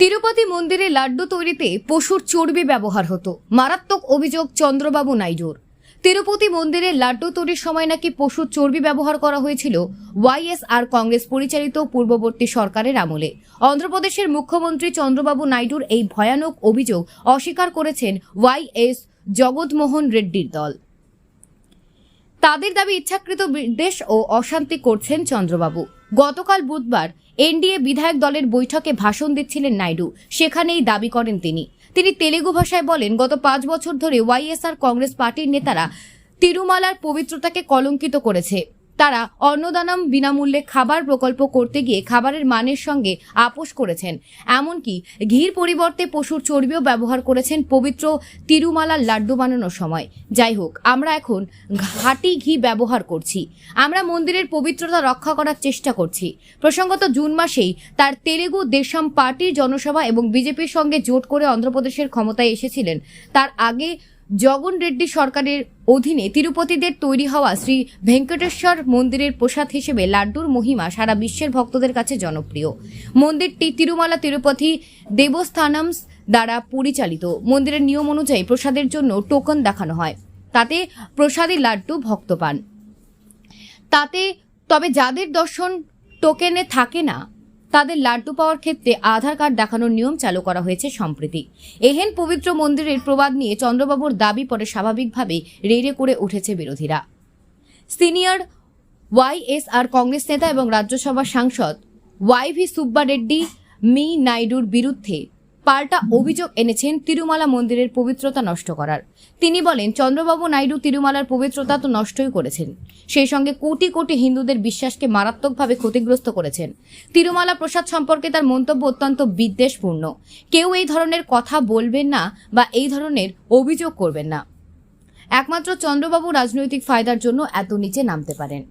তিরুপতি মন্দিরে লাড্ডু তৈরিতে পশুর চর্বি ব্যবহার হতো। মারাত্মক অভিযোগ চন্দ্রবাবু নাইডুর। তিরুপতি মন্দিরে লাড্ডু তৈরির সময় নাকি পশুর চর্বি ব্যবহার করা হয়েছিল ওয়াইএসআর কংগ্রেস পরিচালিত পূর্ববর্তী সরকারের আমলে। অন্ধ্রপ্রদেশের মুখ্যমন্ত্রী চন্দ্রবাবু নাইডুর এই ভয়ানক অভিযোগ অস্বীকার করেছেন ওয়াইএস জগৎমোহন রেড্ডির দল। তাদের দাবি ইচ্ছাকৃত বিদ্বেষ ও অশান্তি করছেন চন্দ্রবাবু। গতকাল বুধবার এনডিএ বিধায়ক দলের বৈঠকে ভাষণ দিচ্ছিলেন নাইডু। সেখানেই দাবি করেন তিনি। তিনি তেলেগু ভাষায় বলেন, গত পাঁচ বছর ধরে ওয়াইএসআর কংগ্রেস পার্টির নেতারা তিরুমালার পবিত্রতাকে কলঙ্কিত করেছে। তারা অন্নদানাম বিনামূল্যে খাবার প্রকল্প করতে গিয়ে খাবারের মানের সঙ্গে আপোষ করেছেন। এমনকি ঘির পরিবর্তে পশুর চর্বিও ব্যবহার করেছেন পবিত্র তিরুমালার লাড্ডু বানানোর সময়। যাই হোক, আমরা এখন ঘাটি ঘি ব্যবহার করছি। আমরা মন্দিরের পবিত্রতা রক্ষা করার চেষ্টা করছি। প্রসঙ্গত জুন মাসেই তার তেলেগু দেশম পার্টির জনসভা এবং বিজেপির সঙ্গে জোট করে অন্ধ্রপ্রদেশের ক্ষমতায় এসেছিলেন। তার আগে জগন রেড্ডি সরকারের অধীনে তিরুপতিদের তৈরি হওয়া শ্রী ভেঙ্কটেশ্বর মন্দিরের প্রসাদ হিসেবে লাড্ডুর মহিমা সারা বিশ্বের ভক্তদের কাছে জনপ্রিয়। মন্দিরটি তিরুমালা তিরুপতি দেবস্থানমস দ্বারা পরিচালিত। মন্দিরের নিয়ম অনুযায়ী প্রসাদের জন্য টোকন দেখানো হয়। তাতে প্রসাদী লাড্ডু ভক্ত পান। তাতে তবে যাদের দর্শন টোকেনে থাকে না তাদের লাড্ডু পাওয়ার ক্ষেত্রে আধার কার্ড দেখানোর নিয়ম চালু করা হয়েছে সম্প্রতি। এহেন পবিত্র মন্দিরের প্রবাদ নিয়ে চন্দ্রবাবুর দাবি পরে স্বাভাবিকভাবে রেড়ে করে উঠেছে বিরোধীরা। সিনিয়র ওয়াইএসআর কংগ্রেস নেতা এবং রাজ্যসভা সাংসদ ওয়াই ভি সুব্বা রেড্ডি মি নাইডুর বিরুদ্ধে পাল্টা অভিযোগ এনেছেন তিরুমালা মন্দিরের পবিত্রতা নষ্ট করার। তিনি বলেন, চন্দ্রবাবু নাইডু তিরুমালার পবিত্রতা তো নষ্টই করেছেন। সেই সঙ্গে কোটি কোটি হিন্দুদের বিশ্বাসকে মারাত্মকভাবে ক্ষতিগ্রস্ত করেছেন। তিরুমালা প্রসাদ সম্পর্কে তার মন্তব্য অত্যন্ত বিদ্বেষপূর্ণ। কেউ এই ধরনের কথা বলবেন না বা এই ধরনের অভিযোগ করবেন না। একমাত্র চন্দ্রবাবু রাজনৈতিক ফায়দার জন্য এত নিচে নামতে পারেন।